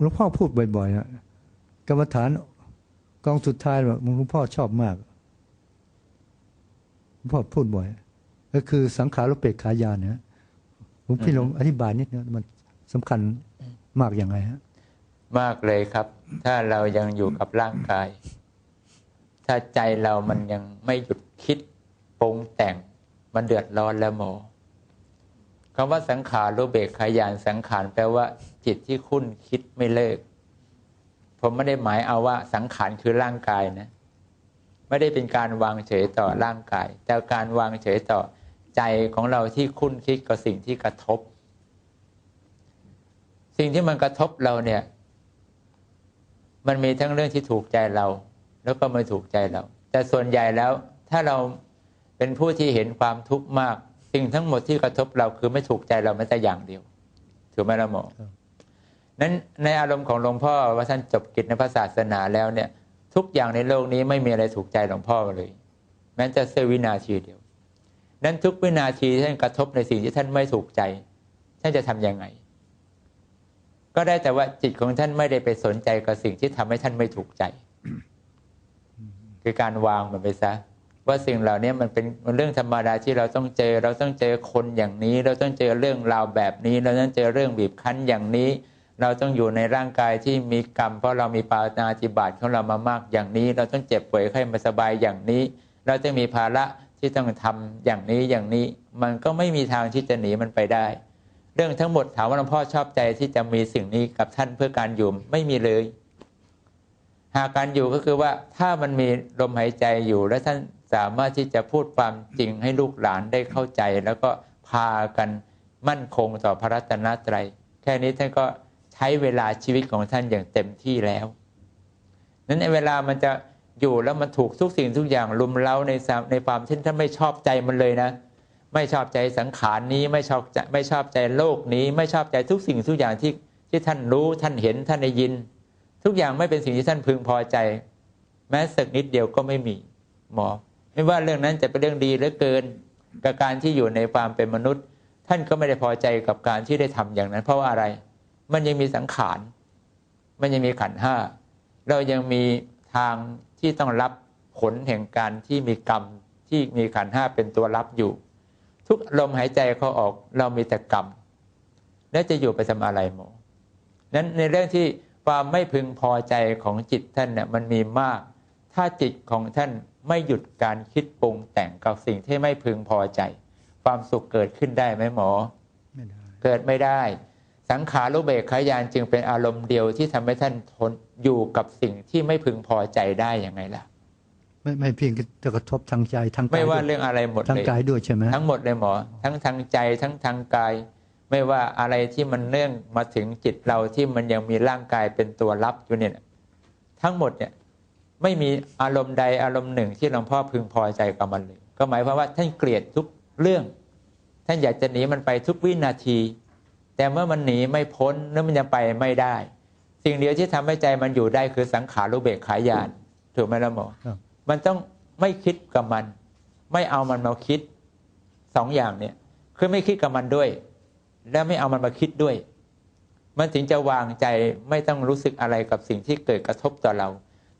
หลวงพ่อพูดบ่อยๆนะกรรมฐานกองสุดท้ายแบบหลวงพ่อชอบมากหลวงพ่อพูดบ่อย ก็คือสังขารุปเปกขายานเนี่ยหลวงพี่ลองอธิบายนิดนึงมันสำคัญมากอย่างไรฮะมากเลยครับ ถ้าเรายังอยู่กับร่างกาย ถ้าใจเรามันยังไม่หยุดคิดปรุงแต่งมันเดือดร้อนแล้วหมอ คำว่าสังขารรูเบกขายานสังขารแปลว่าจิตที่คุ้นคิดไม่เลิก ผมไม่ได้หมายเอาว่าสังขารคือร่างกายนะ ไม่ได้เป็นการวางเฉยต่อร่างกาย แต่การวางเฉยต่อใจของเราที่คุ้นคิดกับสิ่งที่กระทบ สิ่งที่มันกระทบเราเนี่ย มันมีทั้งเรื่องที่ถูกใจเรา แล้วก็ไม่ถูกใจเรา แต่ส่วนใหญ่แล้วถ้าเราเป็นผู้ที่เห็นความทุกข์มาก สิ่งทั้งหมดที่กระทบเราคือไม่ถูกใจเราแม้แต่อย่างเดียวถือไหมละหมอนั้นในอารมณ์ของหลวงพ่อว่าท่านจบกิจในพระศาสนาแล้วเนี่ย ทุกอย่างในโลกนี้ไม่มีอะไรถูกใจหลวงพ่อเลย แม้แต่เสี้ยววินาทีเดียว นั้นทุกวินาทีที่ท่านกระทบในสิ่งที่ท่านไม่ถูกใจ ท่านจะทํำยังไง ก็ได้แต่ว่าจิตของท่านไม่ได้ไปสนใจกับสิ่งที่ทำให้ท่านไม่ถูกใจ คือการวางมันไปซะ ว่าสิ่งเหล่านี้มันเป็นมันเรื่องธรรมดาที่เราต้องเจอ เราต้องเจอคนอย่างนี้ เราต้องเจอเรื่องราวแบบนี้ เราต้องเจอเรื่องบีบคั้นอย่างนี้ เราต้องอยู่ในร่างกายที่มีกรรม เพราะเรามีปานาจิบาตของเรามามากอย่างนี้ เราต้องเจ็บป่วยไข้มาสบายอย่างนี้ เราต้องมีภาระที่ต้องทำอย่างนี้อย่างนี้ มันก็ไม่มีทางที่จะหนีมันไปได้ เรื่องทั้งหมดถามว่าหลวงพ่อชอบใจที่จะมีสิ่งนี้กับท่านเพื่อการอยู่ไม่มีเลย หากการอยู่ก็คือว่าถ้ามันมีลมหายใจอยู่ และท่านสามารถที่จะพูดความจริงให้ลูกหลานได้เข้าใจ แล้วก็พากันมั่นคงต่อพระรัตนตรัย แค่นี้ท่านก็ใช้เวลาชีวิตของท่านอย่างเต็มที่แล้ว นั้นในเวลามันจะอยู่แล้วมันถูกทุกสิ่งทุกอย่างลุมเล้าในในความที่ท่านไม่ชอบใจมันเลยนะ ไม่ชอบใจสังขารนี้ไม่ชอบใจไม่ชอบใจโลกนี้ ไม่ชอบใจทุกสิ่งทุกอย่างที่ที่ท่านรู้ท่านเห็นท่านได้ยิน ทุกอย่างไม่เป็นสิ่งที่ท่านพึงพอใจ แม้สักนิดเดียวก็ไม่มีหมอ ไม่ว่าเรื่องนั้นจะเป็นเรื่องดีหรือเกินกับการที่อยู่ในความเป็นมนุษย์ ท่านก็ไม่ได้พอใจกับการที่ได้ทำอย่างนั้น เพราะว่าอะไร มันยังมีสังขาร มันยังมีขันห้า เรายังมีทางที่ต้องรับผลแห่งการที่มีกรรมที่มีขันห้าเป็นตัวรับอยู่ ทุกลมหายใจเขาออกเรามีแต่กรรม แล้วจะอยู่ไปทำอะไรหมอนั้นในเรื่องที่ ความไม่พึงพอใจของจิตท่านเนี่ยมันมีมาก ถ้าจิตของท่านไม่หยุดการคิดปรุงแต่งกับสิ่งที่ไม่พึงพอใจ ความสุขเกิดขึ้นได้ไหมหมอไม่ได้เกิดไม่ได้ สังขารุเบกขายานจึงเป็นอารมณ์เดียวที่ทำให้ท่านทนอยู่กับสิ่งที่ไม่พึงพอใจได้ยังไงล่ะไม่ไม่เพียงแต่กระทบทางใจทางกายไม่ว่าด้วยเรื่องอะไรหมดทางเลยกายด้วยใช่ไหมทั้งหมดเลยหมอ ทั้งทางใจทั้งทางกาย ไม่ว่าอะไรที่มันเนื่องมาถึงจิตเราที่มันยังมีร่างกายเป็นตัวรับอยู่เนี่ยทั้งหมดเนี่ยไม่มีอารมณ์ใดอารมณ์หนึ่งที่หลวงพ่อพึงพอใจกับมันเลยก็หมายความว่าท่านเกลียดทุกเรื่อง ท่านอยากจะหนีมันไปทุกวินาที แต่เมื่อมันหนีไม่พ้นแล้วมันยังไปไม่ได้ สิ่งเดียวที่ทำให้ใจมันอยู่ได้คือสังขารุเบกขายานถูกไหมล่ะหมอครับมันต้องไม่คิดกับมัน ไม่เอามันมาคิดสองอย่างเนี่ยคือไม่คิดกับมันด้วย และไม่เอามันมาคิดด้วย มันถึงจะวางใจไม่ต้องรู้สึกอะไรกับสิ่งที่เกิดกระทบต่อเรา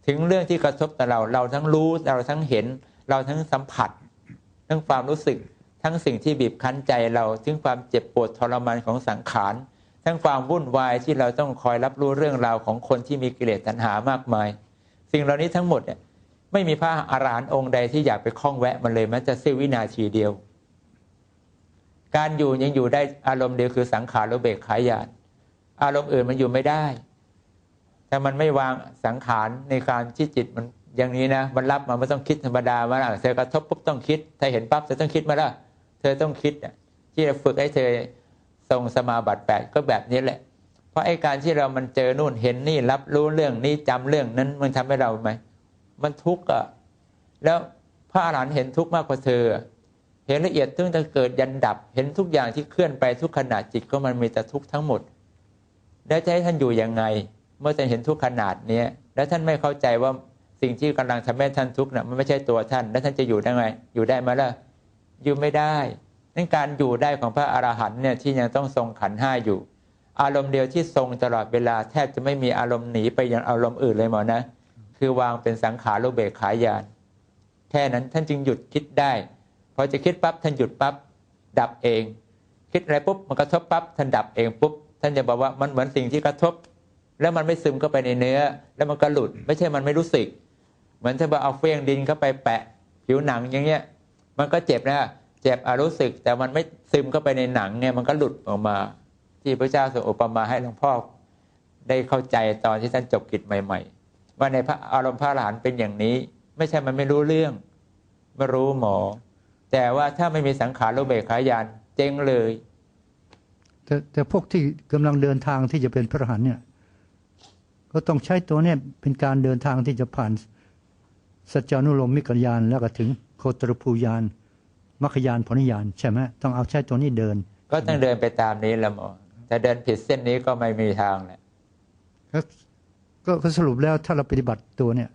ถึงเรื่องที่กระทบต่อเรา เราทั้งรู้เราทั้งเห็น เราทั้งสัมผัส ทั้งความรู้สึก ทั้งสิ่งที่บีบคั้นใจเราถึงความเจ็บปวดทรมานของสังขารทั้งความวุ่นวายที่เราต้องคอยรับรู้เรื่องราวของคนที่มีกิเลสตัณหามากมาย สิ่งเหล่านี้ทั้งหมดเนี่ยไม่มีพระอรหันต์องค์ใดที่อยากไปคล้องแวะมันเลยแม้จะเสี้ยววินาทีเดียว การอยู่ยังอยู่ได้อารมณ์เดียวคือสังขารอุเบกขายานอารมณ์อื่นมันอยู่ไม่ได้ถ้ามันไม่วางสังขารในการที่จิตมันอย่างนี้นะมันรับมาไม่ต้องคิดธรรมดามาละเธอกระทบปุ๊บต้องคิดถ้าเห็นปั๊บเธอต้องคิดมาละเธอต้องคิดที่จะฝึกให้เธอทรงสมาบัติแปดก็แบบนี้แหละ เพราะไอ้การที่เรามันเจอนู่นเห็นนี่รับรู้เรื่องนี้จำเรื่องนั้นมันทำให้เราไหมมันทุกข์อะแล้วพระอรหันต์เห็นทุกข์มากกว่าเธอ เห็นละเอียดตั้งแต่เกิดยันดับ เห็นทุกอย่างที่เคลื่อนไปทุกขณะจิตก็มันมีแต่ทุกทั้งหมด แล้วจะให้ท่านอยู่ยังไง เมื่อท่านเห็นทุกขนาดนี้แล้วท่านไม่เข้าใจว่าสิ่งที่กำลังทำให้ท่านทุกข์น่ะมันไม่ใช่ตัวท่าน แล้วท่านจะอยู่ได้ไงอยู่ได้ไหมล่ะอยู่ไม่ได้นั่นการอยู่ได้ของพระอรหันต์เนี่ยที่ยังต้องทรงขันห้าอยู่ อารมณ์เดียวที่ทรงตลอดเวลาแทบจะไม่มีอารมณ์หนีไปย่างอารมณ์อื่นเลยหมอนะ คือวางเป็นสังขารรูปเบกขายานแค่นั้นท่านจึงหยุดคิดได้ พอจะคิดปั๊บท่านหยุดปั๊บดับเอง คิดอะไรปุ๊บมันกระทบปั๊บท่านดับเองปุ๊บท่านจะบอกว่ามันเหมือนสิ่งที่กระทบ แล้วมันไม่ซึมเข้าไปในเนื้อ แล้วมันก็หลุด ไม่ใช่มันไม่รู้สึก เหมือนถ้าว่าเอาเฟี้ยงดินเข้าไปแปะ ผิวหนังอย่างเงี้ย มันก็เจ็บนะเจ็บอารู้สึก แต่มันไม่ซึมเข้าไปในหนังเนี่ยมันก็หลุดออกมา ที่พระเจ้าทรงอุปมาให้หลวงพ่อได้เข้าใจตอนที่ท่านจบกิจใหม่ ๆ ว่าในพระอารมณ์พระอรหันเป็นอย่างนี้ ไม่ใช่มันไม่รู้เรื่องไม่รู้หมอ แต่ว่าถ้าไม่มีสังขารโลเบกขายานเจ๊งเลย แต่แต่พวกที่กำลังเดินทางที่จะเป็นพระอรหันต์เนี่ย ก็ต้องใช้ตัวเนี่ยเป็นการเดินทางที่จะผ่านสัจจานุโลมมิกยานแล้วก็ถึงโคตรภูยานมัคคยานผลยานใช่ไหมต้องเอาใช้ตัวนี้เดิน ก็ต้องเดินไปตามนี้แหละหมอแต่เดินผิดเส้นนี้ก็ไม่มีทางแหละก็ก็ก็สรุปแล้วถ้าเราปฏิบัติตัวเนี่ย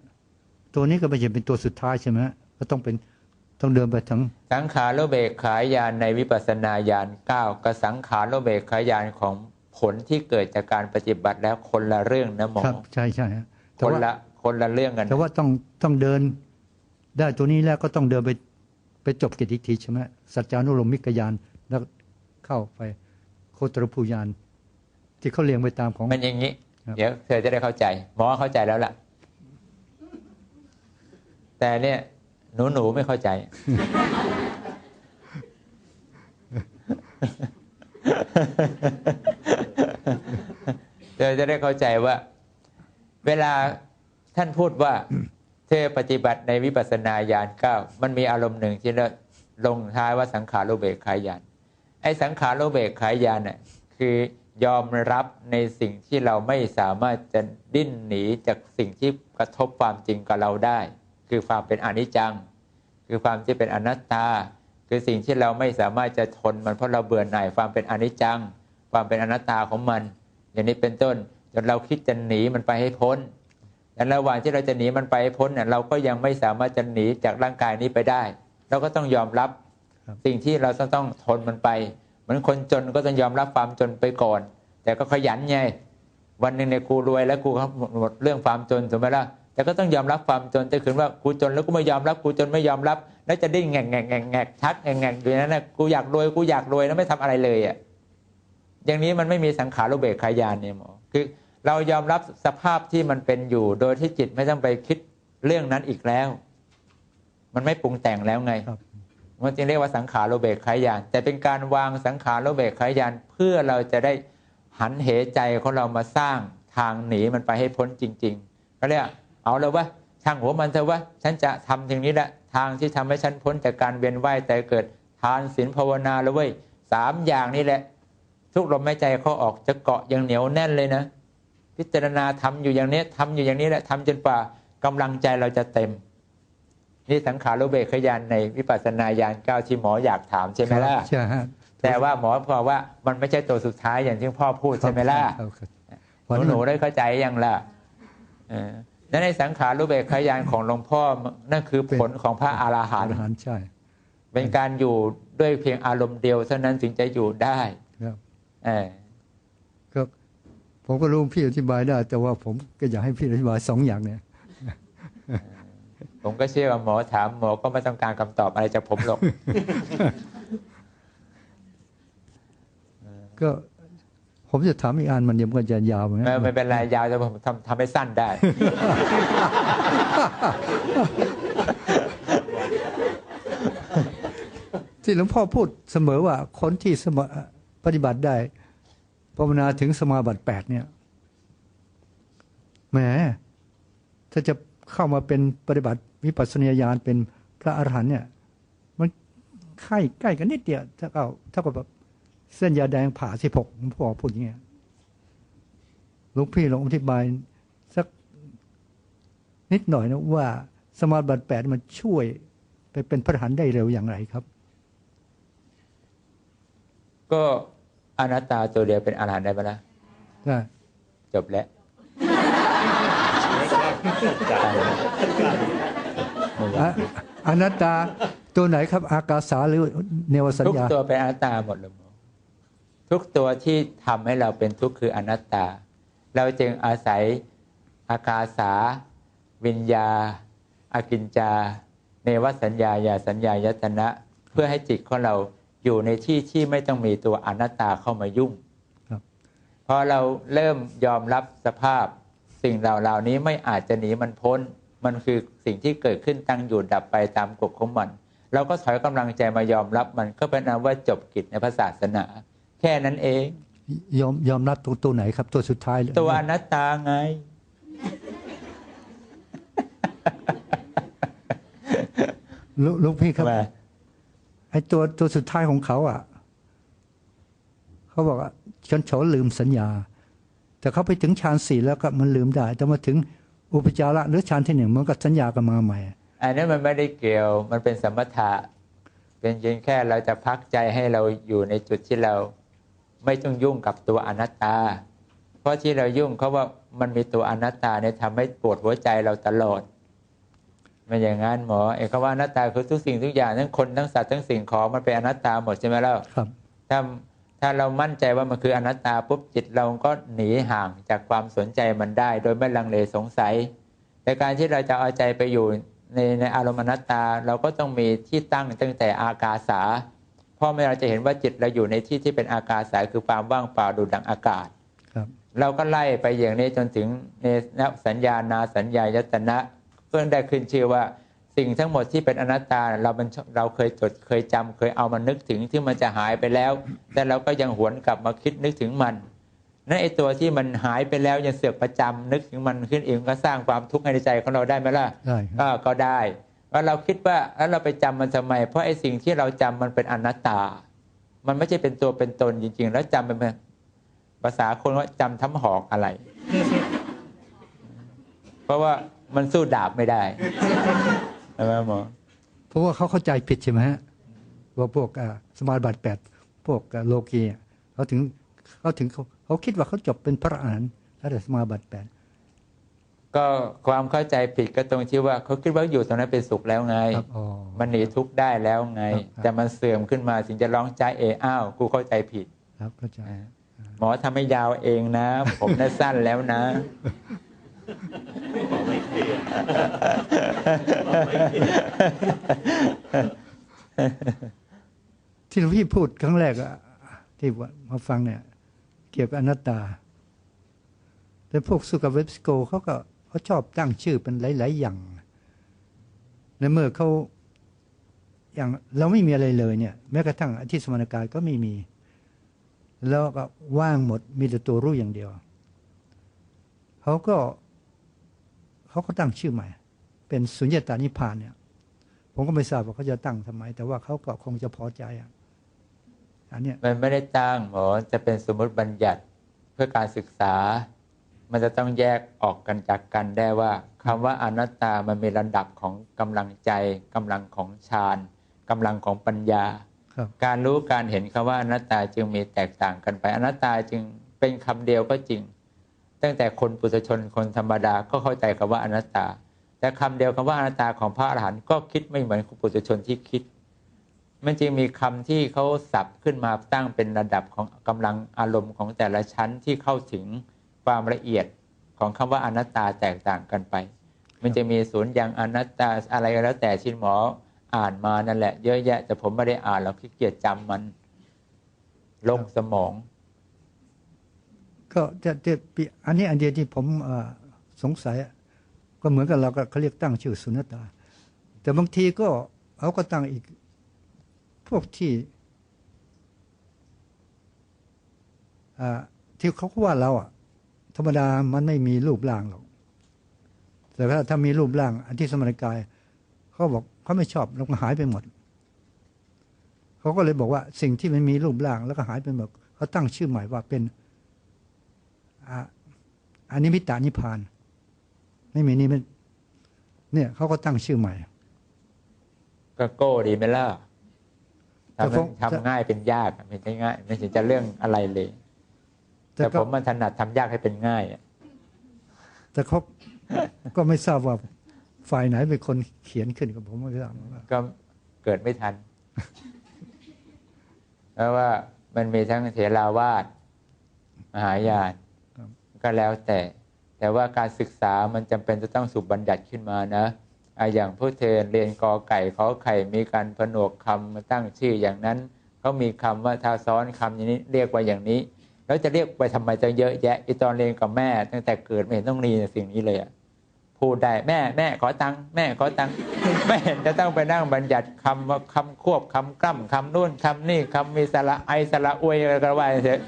ตัวนี้ก็ไม่ใช่เป็นตัวสุดท้ายใช่ไหมก็ต้องเป็น ต้องเดินไปถึงสังขารโลเบกขายานในวิปัสสนาญาณเก้ากับสังขารโลเบกขายานของผลที่เกิดจากการปฏิบัติแล้วคนละเรื่องนะหมอครับใช่ใช่ฮะแต่คนว่าละคนละเรื่องกันแต่ว่าต้องต้องเดิน ได้ตัวนี้แล้วก็ต้องเดินไปไปจบกิจอีกทีใช่ไหมสัจจานุโลมมิกยานแล้วเข้าไปโคตรภูยานที่เขาเรียงไปตามของมันอย่างนี้ครับเดี๋ยวเธอจะได้เข้าใจหมอเข้าใจแล้วล่ะ แต่เนี่ย หนูหนูไม่เข้าใจเธอจะได้เข้าใจว่า เวลาท่านพูดว่าเธอปฏิบัติในวิปัสสนาญาณเก้ามันมีอารมณ์หนึ่งที่เราลงท้ายว่าสังขารโลเบกขายานไอ้สังขารโลเบกขายานน่ะคือยอมรับในสิ่งที่เราไม่สามารถจะดิ้นหนีจากสิ่งที่กระทบความจริงกับเราได้ คือความเป็นอนิจจัง คือความที่เป็นอนัตตา คือสิ่งที่เราไม่สามารถจะทนมันเพราะเราเบื่อหน่ายความเป็นอนิจจัง ความเป็นอนัตตาของมัน อย่างนี้เป็นต้นจนเราคิดจะหนีมันไปให้พ้นแต่ระหว่างที่เราจะหนีมันไปให้พ้นเนี่ยเราก็ยังไม่สามารถจะหนีจากร่างกายนี้ไปได้ เราก็ต้องยอมรับครับสิ่งที่เราต้องต้องทนมันไปเหมือนคนจนก็ต้องยอมรับความจนไปก่อน แต่ก็ขยันไงวันหนึ่งเนี่ยกูรวยแล้วกูก็หมดเรื่องความจนถูกไหมล่ะแต่ก็ต้องยอมรับความจนแต่คืนว่ากูจนแล้วกูไม่ยอมรับกูจนไม่ยอมรับ แล้วจะดิ้นแงกแงกแงกแงกทักแงกแงกอยู่นั้นนะกูอยากรวยกูอยากรวยแล้วไม่ทำอะไรเลยอะอย่างนี้มันไม่มีสังขารรูปเบกขายานเนี่ยหมอคือเรายอมรับสภาพที่มันเป็นอยู่ โดยที่จิตไม่ต้องไปคิดเรื่องนั้นอีกแล้ว มันไม่ปรุงแต่งแล้วไงครับมันจึงเรียกว่าสังขารโลเบกขายาน แต่เป็นการวางสังขารโลเบกขายาน เพื่อเราจะได้หันเหใจของเรามาสร้างทางหนีมันไปให้พ้นจริงๆเขาเรียก เอาเลยว่าช่างหัวมันเถอะว่าฉันจะทำทางนี้แหละทางที่ทำให้ฉันพ้นจากการเวียนว่ายแต่เกิดทานศีลภาวนาแล้วเว้ยสามอย่างนี่แหละ ทุกลมหายใจเขาออกจะเกาะอย่างเหนียวแน่นเลยนะ พิจารณาทำอยู่อย่างนี้ทำอยู่อย่างนี้แหละทำจนป่ากำลังใจเราจะเต็ม นี่สังขารโลเบกขยานในวิปัสสนาญาณเก้าที่หมออยากถามใช่ไหมล่ะใช่ฮะแต่ว่าหมอบอกว่ามันไม่ใช่ตัวสุดท้ายอย่างที่พ่อพูดใช่ไหมล่ะครับครับหนูหนูได้เข้าใจยังล่ะเออ และในสังขารโลเบกขยานของหลวงพ่อนั่นคือผลของพระอรหัอานรต์หันต์ใช่ เป็นการอยู่ด้วยเพียงอารมณ์เดียวเท่านั้นถึงจะอยู่ได้ครับเออก็ผมก็รู้พี่อธิบายได้ แต่ว่าผมก็อยากให้พี่อธิบายสองอย่างเนี่ยผมก็เชื่อว่าหมอถามหมอก็ไม่ต้องการคำตอบอะไรจากผมหรอกก็ ผมจะถามอีกอันมันเดี๋ยวมันก็จะยาวเหมือนไม่กันไม่เป็นไรยาวจะผมทำทำให้สั้นได้ ที่หลวงพ่อพูดเสมอว่าคนที่สมาปฏิบัติได้ภาวนาถึงสมาบัติแปดเนี่ยแหมถ้าจะเข้ามาเป็นปฏิบัติวิปัสสนาญาณเป็นพระอรหันต์เนี่ย มันใกล้ใกล้กันนิดเดียวถ้าเอาเท่ากับแบบ เส้นยาแดงผ่าสิบหกหลวงพ่อพูดอย่างเงี้ยหลวงพี่ลองอธิบายสักนิดหน่อยนะว่าสมาบัติแปดมันช่วยไปเป็นพระอรหันต์ได้เร็วอย่างไรครับ ก็อนัตตาตัวเดียวเป็นอรหันต์ได้ปะล่ะได้จบแล้วอะอนัตตาตัวไหนครับ อากาสาหรือเนวสัญทุกญาตัวเป็นอนัตตาหมดเลยหมอ ทุกตัวที่ทำให้เราเป็นทุกข์คืออนัตตา เราจึงอาศัยอากาสา วิญญา อากินจา เนวสัญญาญาสัญญายตนะ เพื่อให้จิตของเราอยู่ในที่ที่ไม่ต้องมีตัวอนัตตาเข้ามายุ่งครับพอเราเริ่มยอมรับสภาพ สิ่งเหล่าเหล่านี้ไม่อาจจะหนีมันพ้น มันคือสิ่งที่เกิดขึ้นตั้งอยู่ดับไปตามกฎของมัน เราก็ถอยกำลังใจมายอมรับมันก็เป็นอันว่าจบกิจในพระศาสนา แค่นั้นเอง ยอมยอมรับตัวตัวไหนครับ ตัวสุดท้ายเลยตัวอนัตตาไง ลูกลูกพี่ครับมาไอ้ตัวตัวสุดท้ายของเขาอะ เขาบอกว่าฉันเฉาลืมสัญญา แต่เขาไปถึงฌานสี่แล้วก็มันลืมได้ แต่มาถึงอุปจาระหรือฌานที่หนึ่งมันก็สัญญากันมาใหม่อันนั้นมันไม่ได้เกี่ยว มันเป็นสมถะ เป็นเพียงแค่เราจะพักใจให้เราอยู่ในจุดที่เรา ไม่ต้องยุ่งกับตัวอนัตตา เพราะที่เรายุ่งเขาว่ามันมีตัวอนัตตาเนี่ยทำให้ปวดหัวใจเราตลอดไม่อย่างนั้นหมอเอกว่าอนัตตาคือทุกสิ่งทุกอย่างทั้งคนทั้งสัตว์ทั้งสิ่งของมันเป็นอนัตตาหมดใช่ไหมล่ะครับถ้าถ้าเรามั่นใจว่ามันคืออนัตตาปุ๊บจิตเราก็หนีห่างจากความสนใจมันได้ โดยไม่ลังเลสงสัย แต่การที่เราจะเอาใจไปอยู่ในในอารมณ์อนัตตา เราก็ต้องมีที่ตั้งตั้งแต่อากาสาเพราะเมื่อเราจะเห็นว่าจิตเราอยู่ในที่ที่เป็นอากาสาคือความว่างเปล่าดูดังอากาศครับเราก็ไล่ไปอย่างนี้จนถึงเนนสัญญานาสัญญายตนะเพื่อได้ขึ้นชื่อว่าสิ่งทั้งหมดที่เป็นอนัตตาเรามันเราเคยจดเคยจำเคยเอามานึกถึงที่มันจะหายไปแล้ว แต่เราก็ยังหวนกลับมาคิดนึกถึงมันนั่นไอตัวที่มันหายไปแล้วยังเสือกประจำนึกถึงมันขึ้นเองก็สร้างความทุกข์ให้ในใจของเราได้ไหมล่ะได้ ครับก็ก็ได้ว่าเราคิดว่าแล้วเราไปจำมันทำไม เพราะไอ้สิ่งที่เราจำมันเป็นอนัตตา มันไม่ใช่เป็นตัวเป็นตนจริง ๆ แล้วจำเป็นภาษาคนว่าจำทำหอกอะไร เพราะว่ามันสู้ดาบไม่ได้ใช่ไหมหมอเพราะว่าเขาเข้าใจผิดใช่ไหมฮะว่าพวกอ่าสมาบัติแปดพวกอ่าโลกีอะเขาถึงเขาถึงเขาเขาคิดว่าเขาจบเป็นพระอรหันต์แล้วแต่สมาบัติแปด ก็ความเข้าใจผิดก็ตรงที่ว่าเขาคิดว่าอยู่ตรงนั้นเป็นสุขแล้วไงครับอ๋อมันหนีทุกข์ได้แล้วไงครับแต่มันเสื่อมขึ้นมาถึงจะร้องใจเออ้าวกูเข้าใจผิด ครับเข้าใจหมอทำให้ยาวเองนะ ผมน่ะสั้นแล้วนะที่หลวงพี่พูดครั้งแรกอะที่ว่ามาฟังเนี่ย เกี่ยวกับอนัตตา แต่พวกสุกับเว็บสโกเขาก็ เขาชอบตั้งชื่อเป็นหลาย ๆ อย่างในเมื่อเขาอย่างเราไม่มีอะไรเลยเนี่ย แม้กระทั่งอธิสมานกายก็ไม่มี แล้วก็ว่างหมดมีแต่ตัวรู้อย่างเดียวเขาก็เขาก็ตั้งชื่อใหม่ เป็นสุญญตานิพานเนี่ย ผมก็ไม่ทราบว่าเขาจะตั้งทำไม แต่ว่าเขาก็คงจะพอใจอะอันเนี้ยมันไม่ได้ตั้งหมอจะเป็นสมมติบัญญัติเพื่อการศึกษา มันจะต้องแยกออกกันจากกันได้ว่าคำว่าอนัตตามันมีระดับของกำลังใจกำลังของฌานกำลังของปัญญาครับการรู้การเห็นคำว่าอนัตตาจึงมีแตกต่างกันไป อนัตตาจึงเป็นคำเดียวก็จริง ตั้งแต่คนปุถุชนคนธรรมดาก็เข้าใจคำว่าอนัตตา แต่คำเดียวคำว่าอนัตตาของพระอรหันต์ก็คิดไม่เหมือนคนปุถุชนที่คิดมันจึงมีคำที่เขาสับขึ้นมาตั้งเป็นระดับของกำลังอารมณ์ของแต่ละชั้นที่เข้าถึง ความละเอียดของคำว่าอนัตตาแตกต่างกันไป มันจะมีศูนย์อย่างอนัตตาอะไรก็แล้วแต่ชินหมออ่านมานั่นแหละเยอะแยะ แต่ผมไม่ได้อ่านเราขี้เกียจจำมันลงสมอง ก็จะจะอันนี้อันเดียวที่ผมสงสัย ก็เหมือนกับเราก็เขาเรียกตั้งชื่อสุนตา แต่บางทีก็เขาก็ตั้งอีก พวกที่ที่เขาก็ว่าเราอะ รรมดามันไม่มีรูปร่างหรอก แต่ถ้าถ้ามีรูปร่าง อันที่สมรกาย เขาบอกเขาไม่ชอบแล้วก็หายไปหมด เขาก็เลยบอกว่าสิ่งที่มันมีรูปร่างแล้วก็หายไปหมดเขาตั้งชื่อใหม่ว่าเป็นอ่าอนิมิตานิพพาน ไม่มีนิมิตเนี่ยเขาก็ตั้งชื่อใหม่ ก็โก้ดีไหมล่ะแต่ทำผมทำง่ายเป็นยากอะไม่ใช่ง่าย ไม่ใช่จะเรื่องอะไรเลย แต่แต่ก็ผมมันถนัดทำยากให้เป็นง่ายอะแต่เขาก็ไม่ทราบว่าฝ่ายไหนเป็นคนเขียนขึ้นกับผมไม่ทราบว่าก็เกิดไม่ทัน เพราะว่ามันมันมีทั้งเถราวาสมหายานครับก็แล้วแต่ แต่ว่าการศึกษามันจำเป็นจะต้องสุบัญญัติขึ้นมานะอะอย่างผู้เธอเรียนกอไก่ขอไข่มีการผนวกคำมาตั้งชื่ออย่างนั้นเขามีคำว่าทาซ้อนคำอย่างนี้ เรียกว่าอย่างนี้ แล้วจะเรียกไปทำไมจะเยอะแยะไอตอนเรียนกับแม่ ตั้งแต่เกิดไม่เห็นต้องมียนสิ่งนี้เลยอะพูดได้แม่แม่ขอตังค์แม่ขอตังค์ไม่เห็นจะต้องไปนั่งบัญญัติคำว่าคำควบคำกล้ำคำนู่นคำนี่คำมีสระไอสระอวยอะไรก็ว่าไปเถอะ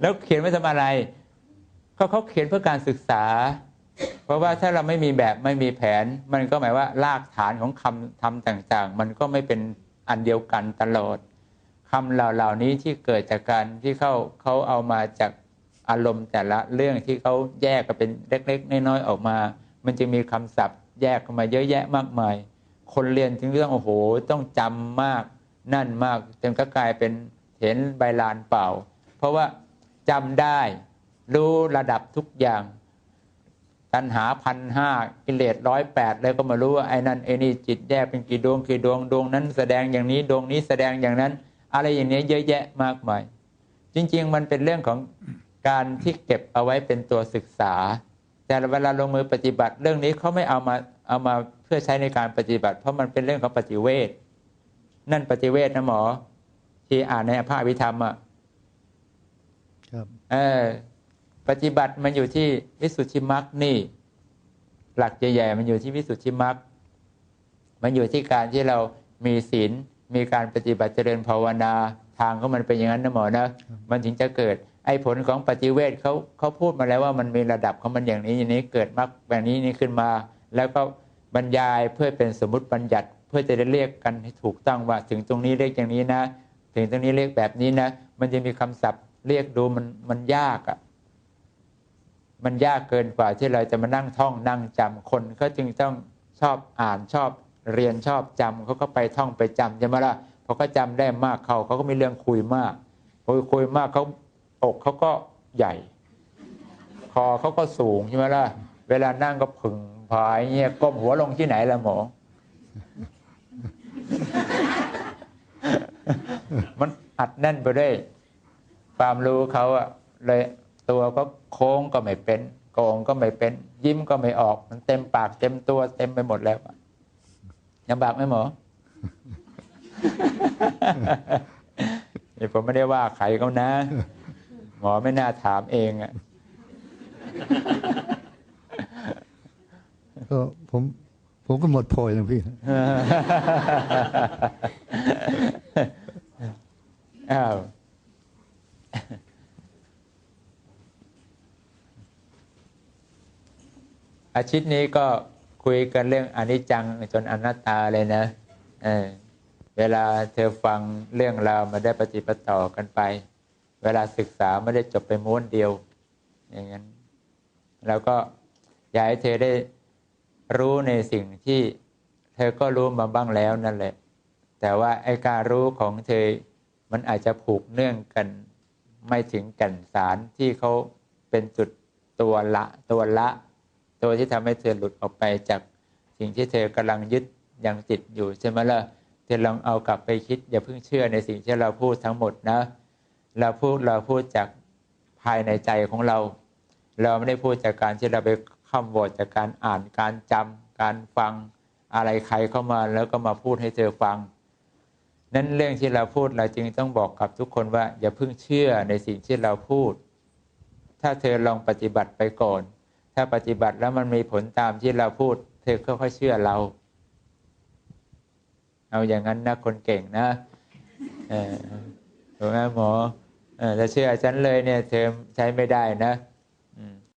แล้วเขียนไว้ทำอะไรเขาเขาเขียนเพื่อการศึกษา เพราะว่าถ้าเราไม่มีแบบไม่มีแผน มันก็หมายว่ารากฐานของคำทำต่างๆ มันก็ไม่เป็นอันเดียวกันตลอด คำเหล่านี้ที่เกิดจากการที่เขาเขาเอามาจากอารมณ์แต่ละเรื่องที่เขาแยกกันเป็นเล็กๆน้อยๆออกมา มันจะมีคำศัพท์ แยกกันมาเยอะแยะมากมาย คนเรียนถึงเรื่องโอ้โห ต้องจำมากนั่นมากจนก็กลายเป็นเห็นใบลานเปล่า เพราะว่าจำได้ รู้ระดับทุกอย่าง ตัณหาพันห้ากิเลสร้อยแปดเลยก็มารู้ว่าไอ้นั่นไอ้นี่จิตแยกเป็นกี่ดวงกี่ดวงดวงนั้นแสดงอย่างนี้ดวงนี้แสดงอย่างนั้น อะไรอย่างนี้เยอะแยะมากมาย จริง ๆ มันเป็นเรื่องของการที่เก็บเอาไว้เป็นตัวศึกษา แต่เวลาลงมือปฏิบัติเรื่องนี้เขาไม่เอามาเอามาเพื่อใช้ในการปฏิบัติ เพราะมันเป็นเรื่องของปฏิเวทนั่นปฏิเวทนะหมอ ที่อ่านในพระอภิธรรมอะครับเออปฏิบัติมันอยู่ที่วิสุทธิมรรคนี่ หลักใหญ่ๆมันอยู่ที่วิสุทธิมรรคมันอยู่ที่การที่เรามีศีล มีการปฏิบัติเจริญภาวนาทางของมันเป็นอย่างนั้นนะหมอนะมันถึงจะเกิดไอ้ผลของปฏิเวทเขาเขาพูดมาแล้วว่ามันมีระดับของมันอย่างนี้อย่างนี้เกิดมรรคแบบนี้นี่ขึ้นมา แล้วก็บรรยายเพื่อเป็นสมมติบัญญัติเพื่อจะได้เรียกกันให้ถูกต้องว่า ถึงตรงนี้เรียกอย่างนี้นะ ถึงตรงนี้เรียกแบบนี้นะ มันจะมีคำศัพท์เรียกดูมันมันยากอะ่ะมันยากเกินกว่าที่เราจะมานั่งท่องนั่งจำคนเขาจึงต้องชอบอ่านชอบ เรียนชอบจำเขาก็ไปท่องไปจำใช่ไหมล่ะพอเขาจำได้มากเขาเขาก็มีเรื่องคุยมากพอคุยมากเขาอกเขาก็ใหญ่ คอเขาก็สูงใช่ไหมล่ะเวลานั่งก็ผึ่งผายเงี้ยก้มหัวลงที่ไหนล่ะหมอ มันอัดแน่นไปด้วยความรู้เขาอะเลยตัวก็โค้งก็ไม่เป็นโกงก็ไม่เป็น ยิ้มก็ไม่ออก มันเต็มปากเต็มตัวเต็มไปหมดแล้วอะ ลำบากไหมหมอนี่ผมไม่ได้ว่าใครเขานะ หมอไม่น่าถามเองอะก็ผมผมก็หมดโพยแล้วพี่อ้าวอาทิตย์นี้ก็ คุยกันเรื่องอนิจจังจนอนัตตาเลยนะเออเวลาเธอฟังเรื่องราวมาได้ปฏิปต่อกันไป เวลาศึกษาไม่ได้จบไปม้วนเดียว อย่างนั้นแล้วก็อยากให้เธอได้รู้ในสิ่งที่เธอก็รู้มาบ้างแล้วนั่นแหละ แต่ว่าไอ้การรู้ของเธอมันอาจจะผูกเนื่องกันไม่ถึงแก่นสารที่เขาเป็นจุดตัวละตัวละ ตัวที่ทำให้เธอหลุดออกไปจากสิ่งที่เธอกำลังยึดยังติดอยู่ใช่ไหมล่ะเธอลองเอากลับไปคิด อย่าเพิ่งเชื่อในสิ่งที่เราพูดทั้งหมดนะ เราพูดเราพูดจากภายในใจของเรา เราไม่ได้พูดจากการที่เราไปข้ามบทจากการอ่านการจำการฟังอะไรใครเข้ามาแล้วก็มาพูดให้เธอฟัง นั้นเรื่องที่เราพูดเราจึงต้องบอกกับทุกคนว่า อย่าเพิ่งเชื่อในสิ่งที่เราพูด ถ้าเธอลองปฏิบัติไปก่อน ถ้าปฏิบัติแล้วมันมีผลตามที่เราพูด เธอค่อยๆเชื่อเรา เอาอย่างนั้นนะคนเก่งนะเออถูกไหมหมอเออถ้าเชื่อฉันเลยเนี่ย เธอใช้ไม่ได้นะ